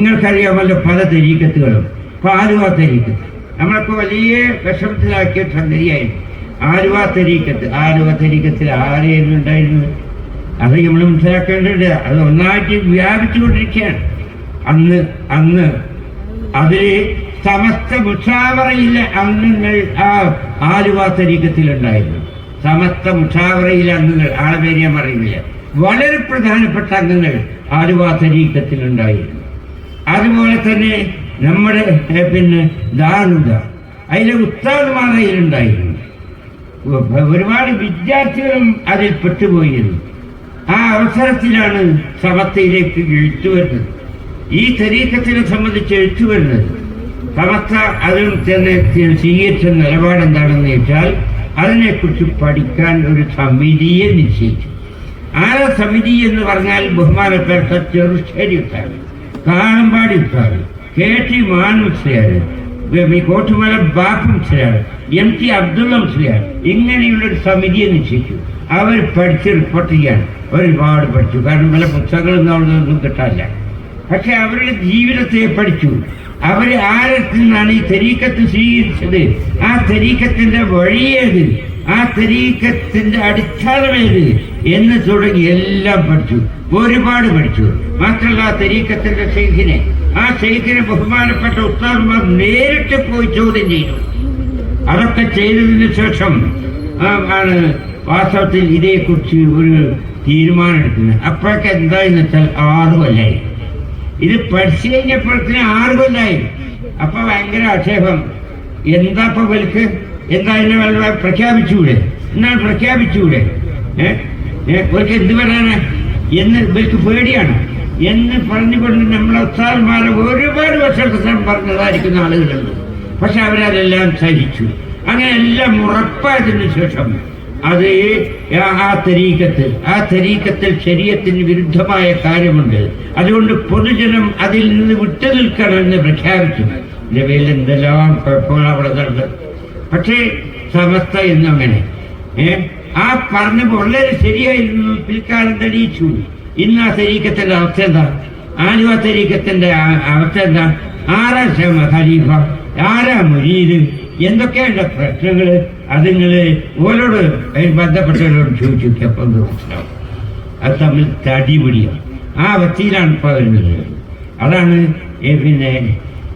നിങ്ങൾക്കറിയാമല്ലോ പല തെരീക്കത്തുകളും ഇപ്പോൾ ആലുവ തെരീക്കത്ത് നമ്മളൊക്കെ വലിയ വിഷമത്തിലാക്കിയ സംഗതിയായിരുന്നു. ആലുവ തെരീക്കത്ത് ആലുവ തെരീക്കത്തിൽ ആരെയായിരുന്നു ഉണ്ടായിരുന്നത്? അത് നമ്മൾ മനസ്സിലാക്കേണ്ടത് അത് ഒന്നായിട്ട് വ്യാപിച്ചുകൊണ്ടിരിക്കുകയാണ്. അന്ന് അന്ന് അതിൽ സമസ്ത മുഷാവറയിലെ അംഗങ്ങൾ ആ ആലുവ തരീക്കത്തിലുണ്ടായിരുന്നു സമസ്ത മുഷാവറയിലെ അംഗങ്ങൾ ആളെ പേര് ഞാൻ പറയുന്നില്ല. വളരെ പ്രധാനപ്പെട്ട അംഗങ്ങൾ ആലുവ തരീക്കത്തിലുണ്ടായിരുന്നു അതുപോലെ തന്നെ നമ്മുടെ പിന്നെ ദാരുദ അതിലെ ഉസ്താദുമാർ അതിലുണ്ടായിരുന്നു ഒരുപാട് വിദ്യാർത്ഥികളും അതിൽ പെട്ടുപോയിരുന്നു. ആ അവസരത്തിലാണ് സമത്തയിലേക്ക് എഴുത്തു വരുന്നത്. ഈ തരീക്കത്തിനെ സംബന്ധിച്ച് എഴുത്തു വരുന്നത്. സമത്ത അതിൽ തന്നെ സ്വീകരിച്ച നിലപാട് എന്താണെന്ന് വെച്ചാൽ അതിനെക്കുറിച്ച് പഠിക്കാൻ ഒരു സമിതിയെ നിശ്ചയിച്ചു. ആ സമിതി എന്ന് പറഞ്ഞാൽ ബഹുമാനപ്പെട്ട ചെറുശ്ശേരി ഉത്താറ് കാളമ്പാടി ഉത്താറ് കെ ടി മാനുസ്ലിയാർ കോട്ടുമല ബാപ്പും മുസ്ലിയാർ എം ടി അബ്ദുള്ള മുസ്ലിയാർ ഇങ്ങനെയുള്ള ഒരു സമിതിയെ നിശ്ചയിച്ചു. അവർ പഠിച്ച് റിപ്പോർട്ട് ചെയ്യാൻ ഒരുപാട് പഠിച്ചു. കാരണം പല പുസ്തകങ്ങളും അവിടെ കിട്ടാനില്ല പക്ഷെ അവരുടെ ജീവിതത്തെ പഠിച്ചു. അവർ ആരത്തിൽ നിന്നാണ് ഈ തെരീക്കത്ത് സ്വീകരിച്ചത്? ആ തെരീക്കത്തിന്റെ വഴിയേത് ആ തെരീക്കത്തിന്റെ അടിസ്ഥാനമേത് എന്ന് തുടങ്ങി എല്ലാം പഠിച്ചു. ഒരുപാട് പഠിച്ചു. മാത്രമല്ല തരീക്കത്തിന്റെ ഷെയ്ഖിനെ ആ ഷെയ്ഖിനെ ബഹുമാനപ്പെട്ട ഉസ്താദ്മാർ നേരിട്ട് പോയി ചോദ്യം ചെയ്തു. അതൊക്കെ ചെയ്തതിന് ശേഷം ആണ് വാസ്തവത്തിൽ ഇതേക്കുറിച്ച് ഒരു തീരുമാനം എടുക്കുന്നത്. അപ്പോഴൊക്കെ എന്തായെന്ന് വെച്ചാൽ ആറ് കൊല്ലായി ഇത് പഠിച്ചു കഴിഞ്ഞപ്പോഴത്തേന് ആറ് കൊല്ലായി അപ്പൊ ഭയങ്കര ആക്ഷേപം. എന്താ ഇപ്പൊ വലുക്ക് എന്താ ഇതിനെ വല്ല പ്രഖ്യാപിച്ചുകൂടെ എന്നാൽ പ്രഖ്യാപിച്ചുകൂടെ ഏഹ് എന്ത് പറയാനാ? എന്ന് ഇവർക്ക് പേടിയാണ്. എന്ന് പറഞ്ഞുകൊണ്ട് നമ്മളെ ഉസ്താദ്മാരെ ഒരുപാട് വർഷം പറഞ്ഞതായിരിക്കുന്ന ആളുകളുണ്ട്. പക്ഷെ അവരതെല്ലാം സഹിച്ചു അങ്ങനെ എല്ലാം ഉറപ്പായതിനു ശേഷം അത് ആ- തെരീക്കത്ത് ആ തെരീക്കത്തിൽ ശരീരത്തിന് വിരുദ്ധമായ കാര്യമുണ്ട്. അതുകൊണ്ട് പൊതുജനം അതിൽ നിന്ന് വിട്ടു നിൽക്കണമെന്ന് പ്രഖ്യാപിച്ചു. നിലവിൽ എന്തെല്ലാം കുഴപ്പങ്ങൾ അവിടെ നടന്നത് പക്ഷേ സമസ്ത എന്നങ്ങനെ ഏ? ആ പറഞ്ഞ വളരെ ശരിയായിരുന്നു പിൽക്കാലം തെളിയിച്ചു ഇന്ന് ആ തെരീക്കത്തിന്റെ അവസ്ഥ എന്താ? ആലുവ തെരീക്കത്തിന്റെ അവസ്ഥ എന്താ? ആരാ ക്ഷമ ഖലീഫ? ആരാ മുരീദ്? എന്തൊക്കെയുണ്ട് പ്രശ്നങ്ങൾ അത് നിങ്ങൾ ഓരോട് ബന്ധപ്പെട്ടവരോട് ചോദിച്ചു മനസ്സിലാവും അത് തമ്മിൽ തടിപിടിയാണ്. ആ അവസ്ഥയിലാണ് ഇപ്പോൾ വരുന്നത്. അതാണ് പിന്നെ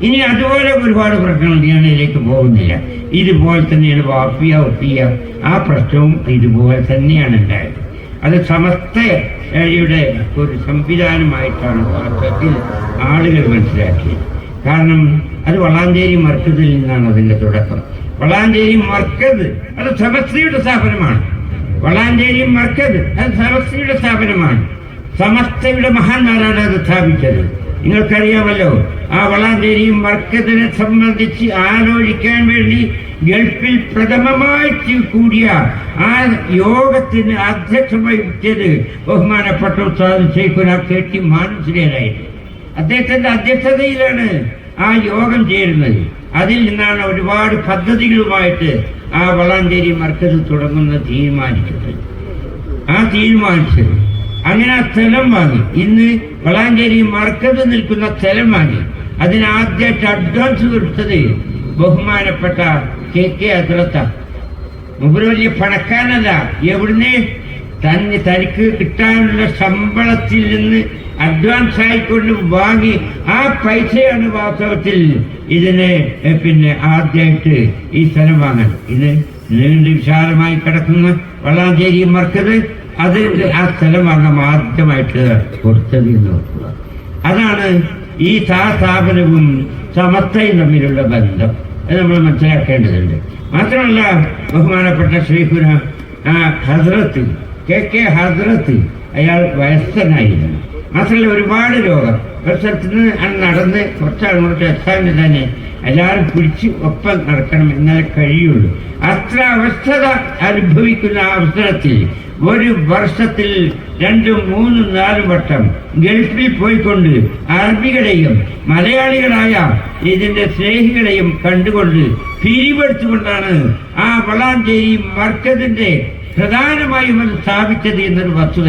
ഇനി അതുപോലെ ഒരുപാട് പ്രശ്നങ്ങൾ ഞാൻ ഇതിലേക്ക് പോകുന്നില്ല. ഇതുപോലെ തന്നെയാണ് വാപ്പിയ ഒപ്പിയ ആ പ്രശ്നവും ഇതുപോലെ തന്നെയാണ് ഉണ്ടായത്. അത് സമസ്തയുടെ ഒരു സംവിധാനമായിട്ടാണ് വാസ്തവത്തിൽ ആളുകൾ മനസ്സിലാക്കിയത്. കാരണം അത് വളാഞ്ചേരി മർക്കതിൽ നിന്നാണ് അതിന്റെ തുടക്കം. വളാഞ്ചേരി മർക്കത് അത് സമസ്തയുടെ സ്ഥാപനമാണ്. വളാഞ്ചേരി മർക്കത് അത് സമസ്തയുടെ സ്ഥാപനമാണ്. സമസ്തയുടെ മഹാന്മാരാണ് അത് സ്ഥാപിച്ചത്. നിങ്ങൾക്കറിയാമല്ലോ ആ വളാഞ്ചേരി മർക്കതിനെ സംബന്ധിച്ച് ആലോചിക്കാൻ വേണ്ടി ഗൾഫിൽ പ്രഥമമായി കൂടിയ ആ യോഗത്തിന് അധ്യക്ഷം വഹിച്ചത് ബഹുമാനപ്പെട്ട ഉസ്താദ് ഷെയ്ഖുന കെ ടി മാനുസിലേതായിരുന്നു അദ്ദേഹത്തിന്റെ അധ്യക്ഷതയിലാണ് ആ യോഗം ചേരുന്നത്. അതിൽ നിന്നാണ് ഒരുപാട് പദ്ധതികളുമായിട്ട് ആ വളാഞ്ചേരി മർക്കസ് തുടങ്ങുന്ന തീരുമാനിച്ചത്. ആ തീരുമാനിച്ചത് അങ്ങനെ ആ സ്ഥലം വാങ്ങി. ഇന്ന് വളാഞ്ചേരി മർക്കസ് നിൽക്കുന്ന സ്ഥലം വാങ്ങി. അതിനാദ്യമായിട്ട് അഡ്വാൻസ് കൊടുത്തത് ബഹുമാനപ്പെട്ട കെ കെ അദ്രത്ത മുമ്പ് വലിയ പണക്കാരനല്ല. എവിടുന്ന്? തന്നെ തനിക്ക് കിട്ടാനുള്ള ശമ്പളത്തിൽ നിന്ന് അഡ്വാൻസ് ആയിക്കൊണ്ട് വാങ്ങി ആ പൈസയാണ് വാസ്തവത്തിൽ ഇതിന് പിന്നെ ആദ്യമായിട്ട് ഈ സ്ഥലം വാങ്ങാൻ ഇത് നീണ്ട് വിശാലമായി കിടക്കുന്ന വളാഞ്ചേരി മറക്കത് അത് ആ സ്ഥലം വാങ്ങാൻ ആദ്യമായിട്ട് കൊടുത്തത് എന്ന് ഓർക്കുക. അതാണ് ഈ താതാപനവും സ്ഥാപനവും സമസ്തയും തമ്മിലുള്ള ബന്ധം. അത് നമ്മൾ മനസ്സിലാക്കേണ്ടതുണ്ട്. മാത്രമല്ല ബഹുമാനപ്പെട്ട ശ്രീഹുന ആ ഹസ്രത്ത് കെ കെ ഹസ്രത്ത് അയാൾ വയസ്സനായിരുന്നു. മാത്രമല്ല ഒരുപാട് രോഗം. ഒരു സ്ഥലത്ത് നിന്ന് നടന്ന് കുറച്ചങ്ങോട്ട് എത്താൻ തന്നെ എല്ലാവരും പിടിച്ച് ഒപ്പം നടക്കണം എന്നാലേ കഴിയുള്ളൂ. അത്ര അവസ്ഥത അനുഭവിക്കുന്ന ആ അവസരത്തിൽ ഒരു വർഷത്തിൽ രണ്ടും മൂന്നും നാലും വട്ടം ഗൾഫിൽ പോയിക്കൊണ്ട് അറബികളെയും മലയാളികളായ ഇതിന്റെ സ്നേഹികളെയും കണ്ടുകൊണ്ട് പിരിവെടുത്തുകൊണ്ടാണ് ആ വളാഞ്ചേരി മർക്കതിന്റെ പ്രധാനമായും അത് സ്ഥാപിച്ചത് എന്നൊരു വസ്തുത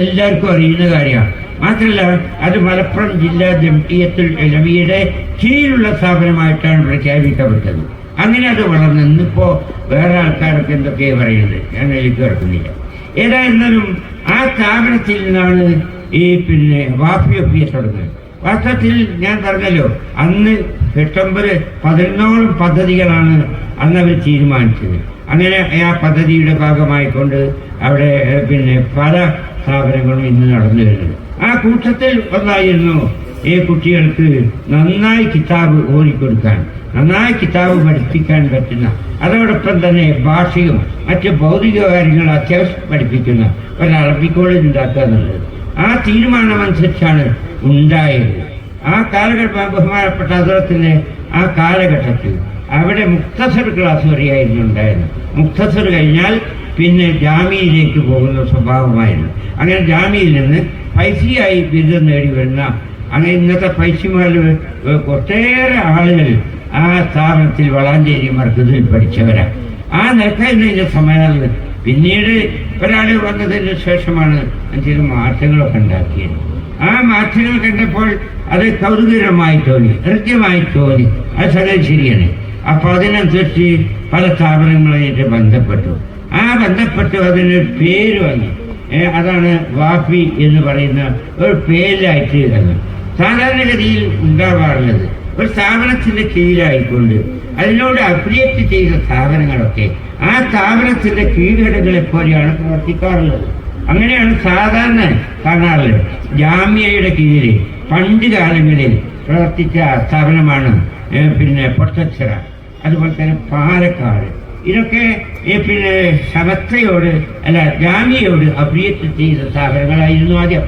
എല്ലാവർക്കും അറിയുന്ന കാര്യമാണ്. മാത്രമല്ല അത് മലപ്പുറം ജില്ലാ ജംഇയ്യത്തുൽ ഉലമയുടെ കീഴിലുള്ള സ്ഥാപനമായിട്ടാണ് പ്രഖ്യാപിക്കപ്പെട്ടത്. അങ്ങനെ അത് വളർന്നു ഇന്നിപ്പോ വേറെ ആൾക്കാരൊക്കെ എന്തൊക്കെയാണ് പറയുന്നത്? ഞാൻ എനിക്ക് കിടക്കുന്നില്ല ഏതായിരുന്നാലും ആ സ്ഥാപനത്തിൽ നിന്നാണ് ഈ പിന്നെ വാഫിയൊപ്പിയെ തുടങ്ങുന്നത്. വാസ്തവത്തിൽ ഞാൻ പറഞ്ഞല്ലോ അന്ന് സെപ്റ്റംബർ പതിനൊന്നോളം പദ്ധതികളാണ് അന്ന് അവർ തീരുമാനിച്ചത്. അങ്ങനെ ആ പദ്ധതിയുടെ ഭാഗമായിക്കൊണ്ട് അവിടെ പിന്നെ പല സ്ഥാപനങ്ങളും ഇന്ന് നടന്നു വരുന്നത്. ആ കൂട്ടത്തിൽ ഒന്നായിരുന്നു ഈ കുട്ടികൾക്ക് നന്നായി കിതാബ് ഓടിക്കൊടുക്കാൻ നന്നായി കിതാബ് പഠിപ്പിക്കാൻ പറ്റുന്ന അതോടൊപ്പം തന്നെ ഭാഷയും മറ്റ് ഭൗതിക കാര്യങ്ങൾ അത്യാവശ്യം പഠിപ്പിക്കുന്ന ഒരു അറബി കോളേജ് ഉണ്ടാക്കുക എന്നുള്ളത്. ആ തീരുമാനമനുസരിച്ചാണ് ഉണ്ടായത്. ആ കാലഘട്ട ബഹുമാനപ്പെട്ട അദ്ദേഹത്തിന്റെ ആ കാലഘട്ടത്തിൽ അവിടെ മുക്തസർ ക്ലാസ് വരെയായിരുന്നു ഉണ്ടായത് മുക്തസർ കഴിഞ്ഞാൽ പിന്നെ ജാമ്യയിലേക്ക് പോകുന്ന സ്വഭാവമായിരുന്നു. അങ്ങനെ ജാമ്യയിൽ നിന്ന് പൈസയായി ബിരുദം നേടി വരുന്ന അങ്ങനെ ഇന്നത്തെ പൈസമാൽ കുറച്ചേറെ ആളുകൾ ആ സ്ഥാപനത്തിൽ വളാഞ്ചേരി മർക്കതിൽ പഠിച്ചവരാ. ആ നിലക്കതിന്റെ സമയത്ത് പിന്നീട് ഒരാൾ വന്നതിന് ശേഷമാണ് ചില മാറ്റങ്ങളൊക്കെ ഉണ്ടാക്കിയത്. ആ മാറ്റങ്ങൾ കണ്ടപ്പോൾ അത് കൗതുകരമായി തോന്നി കൃത്യമായി തോന്നി. അത് സകലം ശരിയാണ്. അപ്പൊ അതിനനുസരിച്ച് പല സ്ഥാപനങ്ങളുമായിട്ട് ബന്ധപ്പെട്ടു. ആ ബന്ധപ്പെട്ടു അതിന് പേര് വന്നു. അതാണ് വാപ്പി എന്ന് പറയുന്ന ഒരു പേരിലായിട്ട് വന്നു. സാധാരണഗതിയിൽ ഉണ്ടാവാറുള്ളത്. ഒരു സ്ഥാപനത്തിന്റെ കീഴിലായിക്കൊണ്ട് അതിനോട് അപ്രിയേറ്റ് ചെയ്ത സ്ഥാപനങ്ങളൊക്കെ ആ സ്ഥാപനത്തിന്റെ കീഴ്ഘടകളെ പോലെയാണ് പ്രവർത്തിക്കാറുള്ളത്. അങ്ങനെയാണ് സാധാരണ കാണാറുള്ളത്. ജാമ്യയുടെ കീഴിൽ പണ്ട് കാലങ്ങളിൽ പ്രവർത്തിച്ച സ്ഥാപനമാണ് പിന്നെ പൊട്ടച്ചിറ അതുപോലെ തന്നെ പാലക്കാട്. ഇതൊക്കെ പിന്നെ സമസ്തയോട് അല്ല ജാമ്യയോട് അപ്രിയത്ത് ചെയ്ത സ്ഥാപനങ്ങളായിരുന്നു ആദ്യം.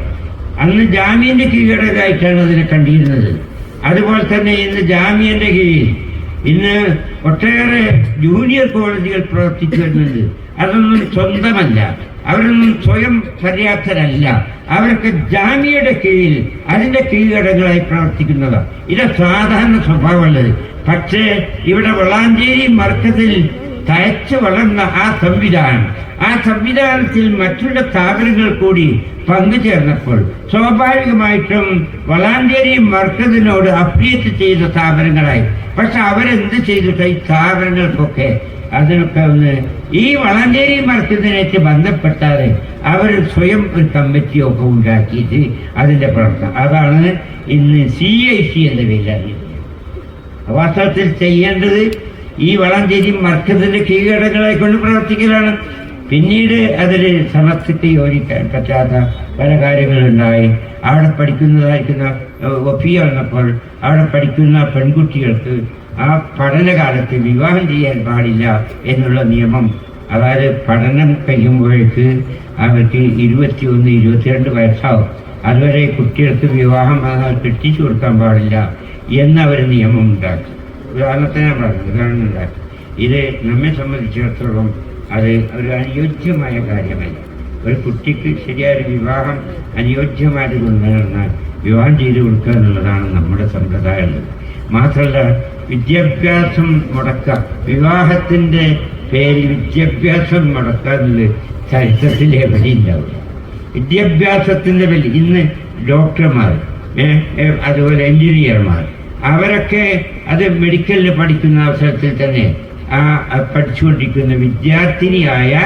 അന്ന് ജാമ്യന്റെ കീഴടകായിട്ടാണ് അതിനെ കണ്ടിരുന്നത്. അതുപോലെ തന്നെ ഇന്ന് ജാമ്യന്റെ കീഴിൽ ഇന്ന് ഒട്ടേറെ ജൂനിയർ കോളേജുകൾ പ്രവർത്തിച്ചു വരുന്നുണ്ട്. അതൊന്നും സ്വന്തമല്ല. അവരൊന്നും സ്വയം പര്യാപ്തരല്ല. അവരൊക്കെ ജാമ്യയുടെ കീഴിൽ അതിന്റെ കീഴടങ്ങളായി പ്രവർത്തിക്കുന്നതാണ് ഇത് സാധാരണ സ്വഭാവമുള്ളത്. പക്ഷേ ഇവിടെ വളാഞ്ചേരി മർക്കത്തിൽ തയച്ചു വളർന്ന ആ സംവിധാനം ആ സംവിധാനത്തിൽ മറ്റുള്ള സ്ഥാപനങ്ങൾ കൂടി പങ്കുചേർന്നപ്പോൾ സ്വാഭാവികമായിട്ടും വളാഞ്ചേരി മർക്കതിനോട് അപ്രീറ്റ് ചെയ്ത സ്ഥാപനങ്ങളായി. പക്ഷെ അവരെന്ത് ചെയ്തിട്ട് ഈ സ്ഥാപനങ്ങൾക്കൊക്കെ അതിനൊക്കെ ഒന്ന് ഈ വളാഞ്ചേരി മർക്കതിനായിട്ട് ബന്ധപ്പെട്ടാതെ അവർ സ്വയം ഒരു കമ്മിറ്റിയൊക്കെ ഉണ്ടാക്കിയിട്ട് അതിന്റെ പ്രവർത്തനം. അതാണ് ഇന്ന് സി ഐ സി എന്ന പേരിൽ വാസ്തവത്തിൽ ചെയ്യേണ്ടത് ഈ വളാഞ്ചേരി മർക്കത്തിന്റെ കീഴടങ്ങളെ കൊണ്ട് പ്രവർത്തിക്കലാണ്. പിന്നീട് അതിൽ സമസ്തയ്ക്ക് യോജിക്കാൻ പറ്റാത്ത പല കാര്യങ്ങളുണ്ടായി. അവിടെ പഠിക്കുന്നതായിരിക്കുന്ന ഒപ്പി വന്നപ്പോൾ അവിടെ പഠിക്കുന്ന പെൺകുട്ടികൾക്ക് ആ പഠനകാലത്ത് വിവാഹം ചെയ്യാൻ പാടില്ല എന്നുള്ള നിയമം. അതായത് പഠനം കഴിയുമ്പോഴേക്ക് അവർക്ക് ഇരുപത്തിയൊന്ന് ഇരുപത്തിരണ്ട് വയസ്സാവും. അതുവരെ കുട്ടികൾക്ക് വിവാഹം കെട്ടിച്ചു കൊടുക്കാൻ പാടില്ല എന്നവർ നിയമം ഉണ്ടാക്കി. ഉദാഹരണത്തിന് ഉദാഹരണം ഉണ്ടാക്കി. ഇത് നമ്മെ സംബന്ധിച്ചിടത്തോളം അത് ഒരു അനുയോജ്യമായ കാര്യമല്ല. ഒരു കുട്ടിക്ക് ശരിയായ വിവാഹം അനുയോജ്യമായിട്ട് കൊണ്ടുവന്നാൽ വിവാഹം ചെയ്ത് കൊടുക്കുക എന്നുള്ളതാണ് നമ്മുടെ സമ്പ്രദായം. മാത്രമല്ല വിദ്യാഭ്യാസം മുടക്കുക. വിവാഹത്തിന്റെ പേരിൽ വിദ്യാഭ്യാസം മുടക്കുക എന്നുള്ളത് ചരിത്രത്തിൽ എവിടെയുണ്ടാവില്ല വിദ്യാഭ്യാസത്തിന്റെ വലി ഇന്ന് ഡോക്ടർമാർ അതുപോലെ എഞ്ചിനീയർമാർ അവരൊക്കെ അത് മെഡിക്കലിൽ പഠിക്കുന്ന അവസരത്തിൽ തന്നെ ആ പഠിച്ചുകൊണ്ടിരിക്കുന്ന വിദ്യാർത്ഥിനിയായ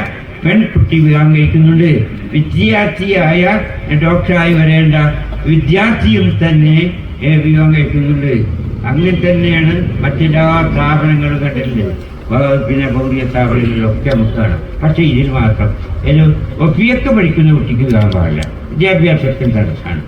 പെൺകുട്ടി വിവാഹം കഴിക്കുന്നുണ്ട്. വിദ്യാർത്ഥിയായ ഡോക്ടറായി വരേണ്ട വിദ്യാർത്ഥിയും തന്നെ വിവാഹം കഴിക്കുന്നുണ്ട്. അങ്ങനെ തന്നെയാണ് മറ്റെല്ലാ സ്ഥാപനങ്ങളും കണ്ടിട്ടുള്ളത് വ- പിന്നെ ഭൗതിക സ്ഥാപനങ്ങളിലൊക്കെ നമുക്ക് കാണാം. പക്ഷെ ഇതിൽ മാത്രം ഒരു ഒപ്പിയൊക്കെ പഠിക്കുന്ന കുട്ടിക്ക് വിവാഹം പാടില്ല. വിദ്യാഭ്യാസത്തിന് തടസ്സമാണ്.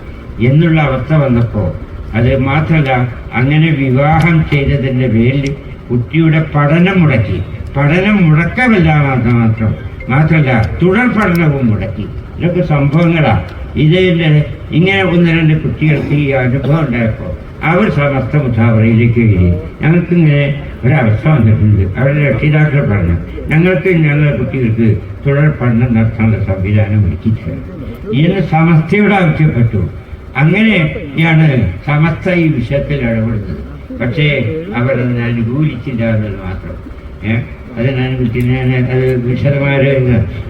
എന്നുള്ള അവസ്ഥ വന്നപ്പോൾ അത് മാത്രമല്ല അങ്ങനെ വിവാഹം ചെയ്തതിന്റെ പേരിൽ കുട്ടിയുടെ പഠനം മുടക്കി. പഠനം മുടക്കമല്ല മാത്രം മാത്രം മാത്രമല്ല തുടർ പഠനവും മുടക്കി. ഇതൊക്കെ സംഭവങ്ങളാണ് ഇതിന്റെ ഇങ്ങനെ ഒന്ന് രണ്ട് കുട്ടികൾക്ക് ഈ അനുഭവം ഉണ്ടായപ്പോൾ അവർ സമസ്ത മുഖാവറയിലേക്ക് എഴുതി ഞങ്ങൾക്കിങ്ങനെ ഒരവസ്ഥ വന്നിട്ടുണ്ട്. അവരുടെ രക്ഷിതാക്കൾ പറഞ്ഞു ഞങ്ങൾക്ക് ഞങ്ങളുടെ കുട്ടികൾക്ക് തുടർ പഠനം നടത്താനുള്ള സംവിധാനം ഒരുക്കി ഇതിന് സമസ്തയോട് ആവശ്യപ്പെട്ടു അങ്ങനെയാണ് സമസ്ത ഈ വിഷയത്തിൽ ഇടപെടുന്നത്. പക്ഷേ അവർ അനുകൂലിച്ചില്ല എന്നത് മാത്രം. ഏഹ് ഞാൻ അത് വിശദമായ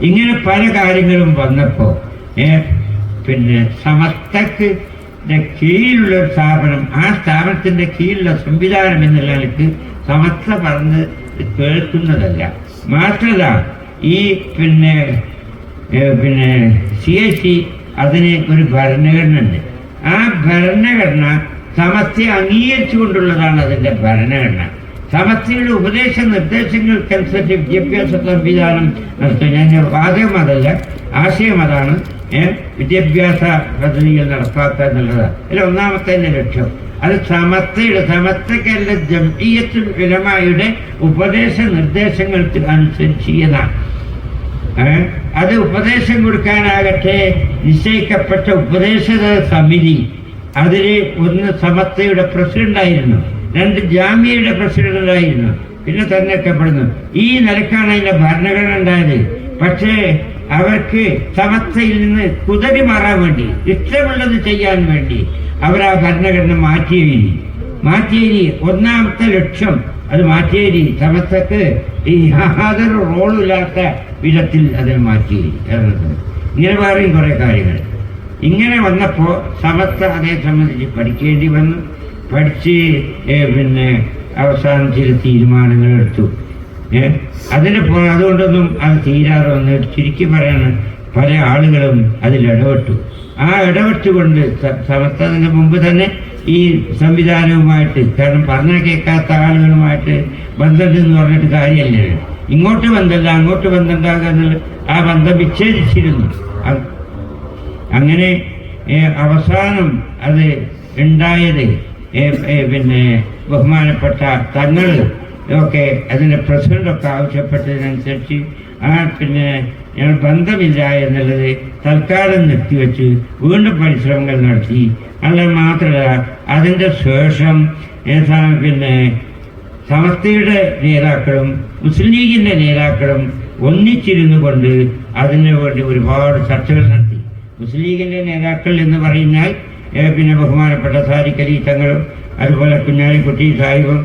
ഇങ്ങനെ പല കാര്യങ്ങളും വന്നപ്പോൾ ഏഹ് പിന്നെ സമസ്തക്ക് കീഴിലുള്ള ഒരു സ്ഥാപനം ആ സ്ഥാപനത്തിന്റെ കീഴിലുള്ള സംവിധാനം എന്നുള്ള നിലയ്ക്ക് സമസ്ത പറഞ്ഞ് കേൾക്കുന്നതല്ല. മാത്രമല്ല ഈ പിന്നെ പിന്നെ സി എസ് സി അതിന് ഒരു ഭരണഘടന ഉണ്ട് ആ ഭരണഘടന സമസ്തയെ അംഗീകരിച്ചുകൊണ്ടുള്ളതാണ് അതിന്റെ ഭരണഘടന. സമസ്തയുടെ ഉപദേശ നിർദ്ദേശങ്ങൾക്കനുസരിച്ച് വിദ്യാഭ്യാസ സംവിധാനം നടത്തുന്ന വാദം അതല്ല ആശയം അതാണ്. വിദ്യാഭ്യാസ പദ്ധതികൾ നടപ്പാക്കുക എന്നുള്ളതാണ്. അതിൽ ഒന്നാമത്തെ തന്നെ ലക്ഷ്യം. അത് സമസ്തയുടെ സമസ്തക്കല്ല ജംഇയ്യത്തുൽ ഉലമായുടെ ഉപദേശ നിർദ്ദേശങ്ങൾക്ക് അനുസരിച്ചതാണ്? അത് ഉപദേശം കൊടുക്കാനാകട്ടെ നിശ്ചയിക്കപ്പെട്ട ഉപദേശക സമിതി. അതിൽ ഒന്ന് സമസ്തയുടെ പ്രസിഡന്റായിരുന്നു രണ്ട് ജാമ്യയുടെ പ്രസിഡന്റായിരുന്നു പിന്നെ തെരഞ്ഞെടുക്കപ്പെടുന്നു. ഈ നിലക്കാണ് അതിന്റെ ഭരണഘടന ഉണ്ടായത്. പക്ഷേ അവർക്ക് സമസ്തയിൽ നിന്ന് കുതറി മാറാൻ വേണ്ടി ഇഷ്ടമുള്ളത് ചെയ്യാൻ വേണ്ടി അവർ ആ ഭരണഘടന മാറ്റിയേരി. മാറ്റിയേരി ഒന്നാമത്തെ ലക്ഷ്യം അത് മാറ്റിയേരി സമസ്തക്ക് ഈ യാതൊരു റോളില്ലാത്ത വിധത്തിൽ അതിനെ മാറ്റിയേരി. ഇങ്ങനെ വേറെയും കുറെ കാര്യങ്ങൾ. ഇങ്ങനെ വന്നപ്പോൾ സമസ്ത അതേ സംബന്ധിച്ച് പഠിക്കേണ്ടി വന്നു. പഠിച്ച് പിന്നെ അവസാനം ചില തീരുമാനങ്ങൾ എടുത്തു അതിന് അതുകൊണ്ടൊന്നും അത് തീരാതെ വന്ന് ചുരുക്കി പറയാണ് പല ആളുകളും അതിൽ ഇടപെട്ടു. ആ ഇടപെട്ടുകൊണ്ട് സ- സമസ്തത്തിന് മുമ്പ് തന്നെ ഈ സംവിധാനവുമായിട്ട് കാരണം പറഞ്ഞ കേൾക്കാത്ത ആളുകളുമായിട്ട് ബന്ധമുണ്ടെന്ന് പറഞ്ഞിട്ട് കാര്യമല്ലല്ലോ. ഇങ്ങോട്ട് ബന്ധമില്ല അങ്ങോട്ട് ബന്ധമുണ്ടാകുക എന്നുള്ള ആ ബന്ധം വിച്ഛേദിച്ചിരുന്നു. അങ്ങനെ അവസാനം അത് ഉണ്ടായത് പിന്നെ ബഹുമാനപ്പെട്ട തങ്ങൾ ഒക്കെ അതിന്റെ പ്രസിഡന്റൊക്കെ ആവശ്യപ്പെട്ടതിനനുസരിച്ച് ആ പിന്നെ ഞങ്ങൾ ബന്ധമില്ല എന്നുള്ളത് തൽക്കാലം നിർത്തിവെച്ച് വീണ്ടും പരിശ്രമങ്ങൾ നടത്തി. അല്ല മാത്രമല്ല അതിന്റെ ശേഷം പിന്നെ സമസ്തയുടെ നേതാക്കളും മുസ്ലിം ലീഗിന്റെ നേതാക്കളും ഒന്നിച്ചിരുന്നു കൊണ്ട് അതിനു വേണ്ടി ഒരുപാട് ചർച്ചകൾ നടത്തി. മുസ്ലിം ലീഗിന്റെ നേതാക്കൾ എന്ന് ഏ, പിന്നെ ബഹുമാനപ്പെട്ട സാരിക്കലി തങ്ങളും അതുപോലെ കുഞ്ഞാലിക്കുട്ടി സാഹിബും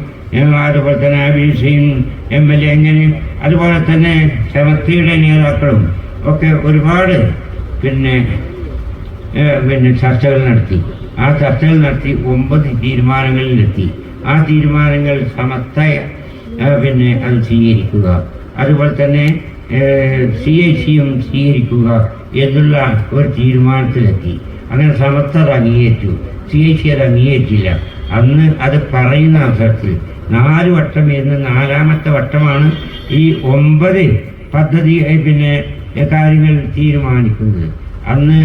അതുപോലെ തന്നെ ആബിസിയും എം എൽ എ അങ്ങനെ അതുപോലെ തന്നെ ശമത്തിയുടെ നേതാക്കളും ഒക്കെ ഒരുപാട് പിന്നെ പിന്നെ ചർച്ചകൾ നടത്തി. ആ ചർച്ചകൾ നടത്തി ഒമ്പത് തീരുമാനങ്ങളിലെത്തി. ആ തീരുമാനങ്ങൾ സമത്തായ പിന്നെ അത് സ്വീകരിക്കുക. അതുപോലെ തന്നെ സി സിയും സ്വീകരിക്കുക എന്നുള്ള ഒരു തീരുമാനത്തിലെത്തി. അങ്ങനെ സമസ്ത അത് അംഗീകരിച്ചു. സി ഐ സി അത് അംഗീകരിച്ചില്ല. അന്ന് അത് പറയുന്ന അവസരത്തിൽ നാല് വട്ടം എന്ന് നാലാമത്തെ വട്ടമാണ് ഈ ഒമ്പത് പദ്ധതി പിന്നെ കാര്യങ്ങൾ തീരുമാനിക്കുന്നത്. അന്ന്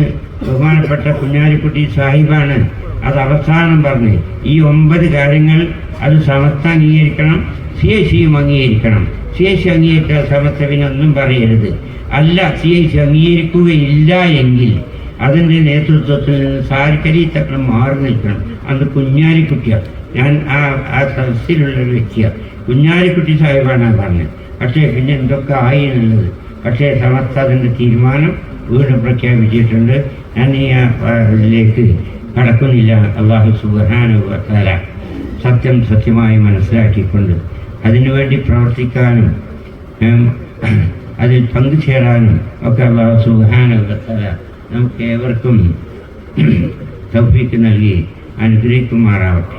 ബഹുമാനപ്പെട്ട കുഞ്ഞാലിക്കുട്ടി സാഹിബാണ് അത് അവസാനം പറഞ്ഞ് ഈ ഒമ്പത് കാര്യങ്ങൾ അത് സമസ്ത അംഗീകരിക്കണം സി എ സിയും അംഗീകരിക്കണം. സി എ സി അംഗീകരിച്ചാൽ സമസ്ത പിന്നെ ഒന്നും പറയരുത്. അല്ല സി എ സി അംഗീകരിക്കുകയില്ല എങ്കിൽ അതിന്റെ നേതൃത്വത്തിൽ നിന്ന് സാൽക്കരി തക്കൾ മാറി നിൽക്കണം. അന്ന് കുഞ്ഞാലിക്കുട്ടിയാണ് ഞാൻ ആ ആ സദസ്സിലുള്ള ഒരു വ്യക്തിയാണ് കുഞ്ഞാലിക്കുട്ടി സാഹിബാണ് പറഞ്ഞത്. പക്ഷേ പിന്നെ എന്തൊക്കെ ആയി എന്നുള്ളത്? പക്ഷേ സമസ്ത അതിന്റെ തീരുമാനം വീണ്ടും പ്രഖ്യാപിച്ചിട്ടുണ്ട്. ഞാൻ ഈ ഇതിലേക്ക് കടക്കുന്നില്ല. അള്ളാഹു സുബാനുവത്താല സത്യം സത്യമായി മനസ്സിലാക്കിക്കൊണ്ട് അതിനുവേണ്ടി പ്രവർത്തിക്കാനും അതിൽ അതിൽ പങ്കുചേരാനും ഒക്കെ അള്ളാഹു സുബാനുവത്താല നമുക്ക് ഏവർക്കും തൗഫീക്ക് നൽകി അനുഗ്രഹിക്കുമാറാവട്ടെ.